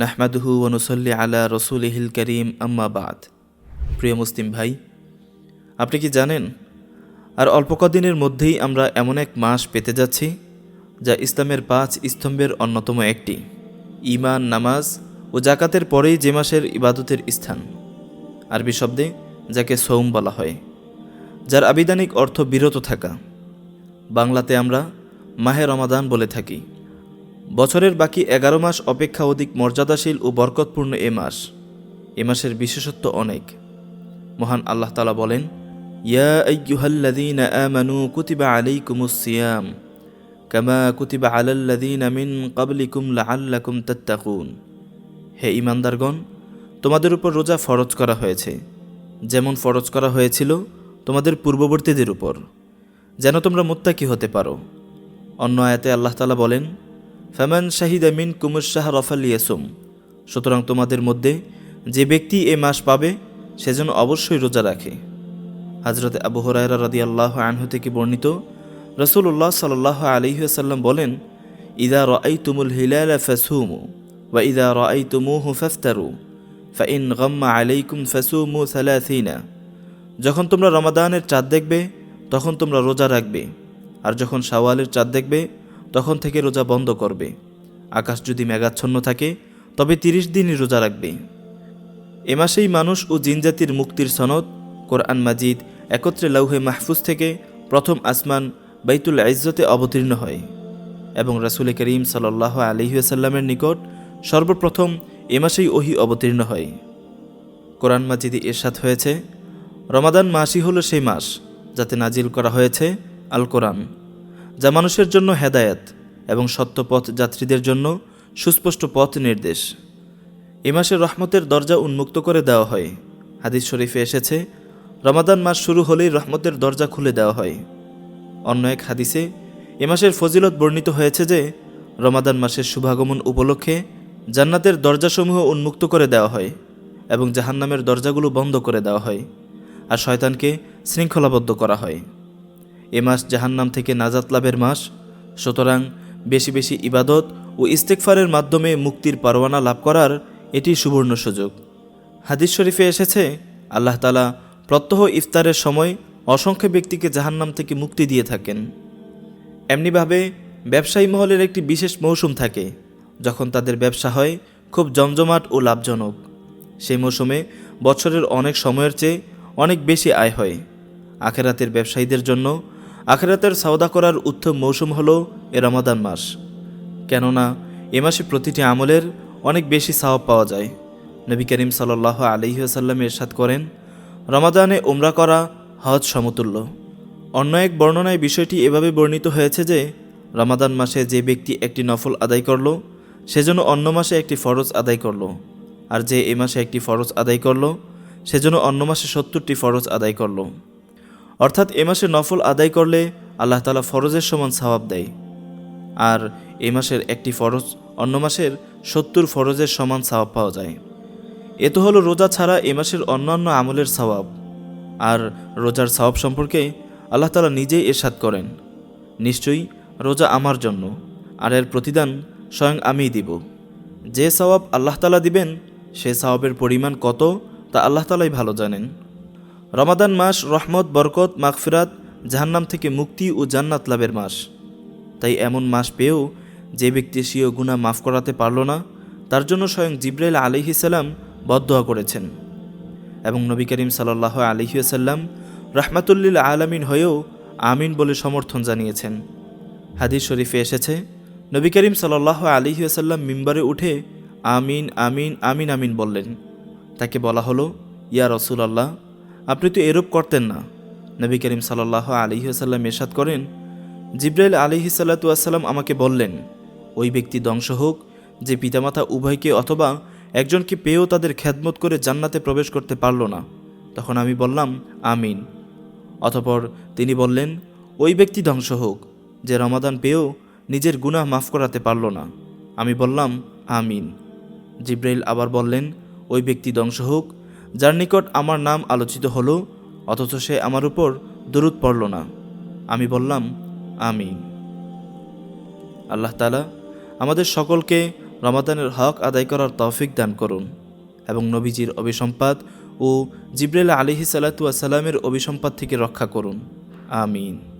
নাহমাদুহু ওনুসল্লি আলা রসুল রসুলহিল করিম আম্মাবাদ প্রিয় মুসলিম ভাই, আপনি কি জানেন, আর অল্প কদিনের মধ্যেই আমরা এমন এক মাস পেতে যাচ্ছি, যা ইসলামের পাঁচ স্তম্ভের অন্যতম একটি ইমান নামাজ ও জাকাতের পরেই যে মাসের ইবাদতের স্থান। আরবি শব্দে যাকে সৌম বলা হয়, যার আবিধানিক অর্থ বিরত থাকা। বাংলাতে আমরা মাহে রমাদান বলে থাকি। বছরের বাকি এগারো মাস অপেক্ষা অধিক মর্যাদাশীল ও বরকতপূর্ণ এ মাস। এ মাসের বিশেষত্ব অনেক। মহান আল্লাহ তালা বলেন, ইয়া সিয়াম, কামা হে ইমানদারগণ তোমাদের উপর রোজা ফরজ করা হয়েছে। যেমন ফরজ করা হয়েছিল তোমাদের পূর্ববর্তীদের উপর, যেন তোমরা মুত্তাকি হতে পারো। অন্য আয়াতে আল্লাহ তালা বলেন ফ্যামান শাহিদ আমিন কুমুর শাহ রফাল ইয়াসুম সুতরাং তোমাদের মধ্যে যে ব্যক্তি এ মাস পাবে, সে যেন অবশ্যই রোজা রাখে। হাজরতে আবু হরাইরা রাদি আল্লাহ আনহু থেকে বর্ণিত রসুল্লাহ সাল্লাহ আলহিহাসাল্লাম বলেন, ইদা রাই তুমুল হিলাল ফাসুমু ওয়া ইদা রাই তুমুহু ফাফতারু, ফাইন গম্মা আলাইকুম ফাসুমু সালাসিনা। যখন তোমরা রমাদানের চাঁদ দেখবে, তখন তোমরা রোজা রাখবে। আর যখন শাওয়ালের চাঁদ দেখবে তখন থেকে রোজা বন্ধ করবে। আকাশ যদি মেঘাচ্ছন্ন থাকে, তবে তিরিশ দিনই রোজা রাখবে। এ মাসেই মানুষ ও জিনজাতির মুক্তির সনদ, কোরআন মাজিদ একত্রে লৌহে মাহফুজ থেকে প্রথম আসমান বাইতুল ইজ্জতে অবতীর্ণ হয় এবং রাসুল করিম সাল্লাহ আলহিউসাল্লামের নিকট সর্বপ্রথম এ মাসেই ওহি অবতীর্ণ হয়। কোরআন মাজিদে এরশাদ হয়েছে, রমাদান মাসই হলো সেই মাস যাতে নাজিল করা হয়েছে আল কোরআন যা মানুষের জন্য হেদায়েত এবং সত্যপথ যাত্রীদের জন্য সুস্পষ্ট পথ নির্দেশ। এ মাসে রহমতের দরজা উন্মুক্ত করে দেওয়া হয়। হাদিস শরীফে এসেছে, রমাদান মাস শুরু হলেই রহমতের দরজা খুলে দেওয়া হয়। অন্য এক হাদিসে, এ মাসের ফজিলত বর্ণিত হয়েছে যে, রমাদান মাসের শুভাগমন উপলক্ষে জান্নাতের দরজাসমূহ উন্মুক্ত করে দেওয়া হয় এবং জাহান্নামের দরজাগুলো বন্ধ করে দেওয়া হয়। আর শয়তানকে শৃঙ্খলাবদ্ধ করা হয়। এ মাস জাহান্নাম থেকে নাজাত লাভের মাস। সুতরাং বেশি বেশি ইবাদত ও ইস্তেকফারের মাধ্যমে মুক্তির পারওয়ানা লাভ করার এটি সুবর্ণ সুযোগ। হাদিস শরীফে এসেছে, আল্লাহ তালা প্রত্যহ ইফতারের সময় অসংখ্য ব্যক্তিকে জাহান্নাম থেকে মুক্তি দিয়ে থাকেন। এমনিভাবে ব্যবসায়ী মহলের একটি বিশেষ মৌসুম থাকে, যখন তাদের ব্যবসা হয় খুব জমজমাট ও লাভজনক। সেই মৌসুমে বছরের অনেক সময়ের চেয়ে অনেক বেশি আয় হয়। আখেরাতের ব্যবসায়ীদের জন্য আখেরাতের সওদা করার উত্তম মৌসুম হল এ রমাদান মাস। কেননা, এ মাসে প্রতিটি আমলের অনেক বেশি সাওয়াব পাওয়া যায়। নবী করিম সাল্লাহ আলহিহাসাল্লাম এরশাদ করেন, রমাদানে উমরা করা হজ সমতুল্য। অন্য এক বর্ণনায় বিষয়টি এভাবে বর্ণিত হয়েছে যে, রমাদান মাসে যে ব্যক্তি একটি নফল আদায় করল সেজন্য অন্য মাসে একটি ফরজ আদায় করল, আর যে এ মাসে একটি ফরজ আদায় করল সেজন্য অন্য মাসে সত্তরটি ফরজ আদায় করল। অর্থাৎ এ মাসে নফল আদায় করলে আল্লাহ তালা ফরজের সমান সওয়াব দেয়। আর এ মাসের একটি ফরজ অন্য মাসের সত্তর ফরজের সমান সওয়াব পাওয়া যায়। এ তো হলো রোজা ছাড়া এ মাসের অন্যান্য আমলের সওয়াব। আর রোজার সওয়াব সম্পর্কে আল্লাহ তালা নিজেই এরশাদ করেন। নিশ্চয়ই রোজা আমার জন্য, আর এর প্রতিদান স্বয়ং আমিই দিব। যে সওয়াব আল্লাহ তালা দিবেন, সে সওয়াবের পরিমাণ কত তা আল্লাহ তালাই ভালো জানেন। রমাদান মাস রহমত, বরকত, মাগফিরাত জাহান্নাম থেকে মুক্তি ও জান্নাত লাভের মাস। তাই এমন মাস পেয়েও যে ব্যক্তি স্বীয় গুণা মাফ করাতে পারল না, তার জন্য স্বয়ং জিব্রাইল আলিহিসাল্লাম বদোয়া করেছেন। এবং নবী করিম সাল্লাহ আলিহাসাল্লাম রাহমাতুল্লিল আলামিন হয়েও আমিন বলে সমর্থন জানিয়েছেন। হাদিস শরীফে এসেছে, নবী করিম সাল্লাহ আলিহাসাল্লাম মিম্বারে উঠে আমিন আমিন আমিন আমিন বললেন। তাকে বলা হলো, ইয়া রসুল আল্লাহ আপনি তো এরূপ করতেন না। নবী করিম সাল্লাহ আলিহাসাল্লাম এরশাদ করেন, জিব্রাইল আলিহি সাল্লাতুয়াসাল্লাম আমাকে বললেন, ওই ব্যক্তি ধ্বংস হোক, যে পিতামাতা উভয়কে অথবা একজনকে পেয়েও তাদের খ্যাদমত করে জান্নাতে প্রবেশ করতে পারল না। তখন আমি বললাম, আমিন। অতপর তিনি বললেন, ওই ব্যক্তি ধ্বংস হোক, যে রমাদান পেয়েও নিজের গুনাহ মাফ করাতে পারল না। আমি বললাম, আমিন। জিব্রাইল আবার বললেন, ওই ব্যক্তি ধ্বংস হোক যার নিকট আমার নাম আলোচিত হলো, অথচ সে আমার উপর দরুদ পড়ল না। আমি বললাম, আমিন। আল্লাহ তালা আমাদের সকলকে রমাদানের হক আদায় করার তৌফিক দান করুন এবং নবীজির অভিসম্পাদ ও জিব্রাইল আলিহি সাল্লাতু সালামের অভিসম্পাদ থেকে রক্ষা করুন। আমিন।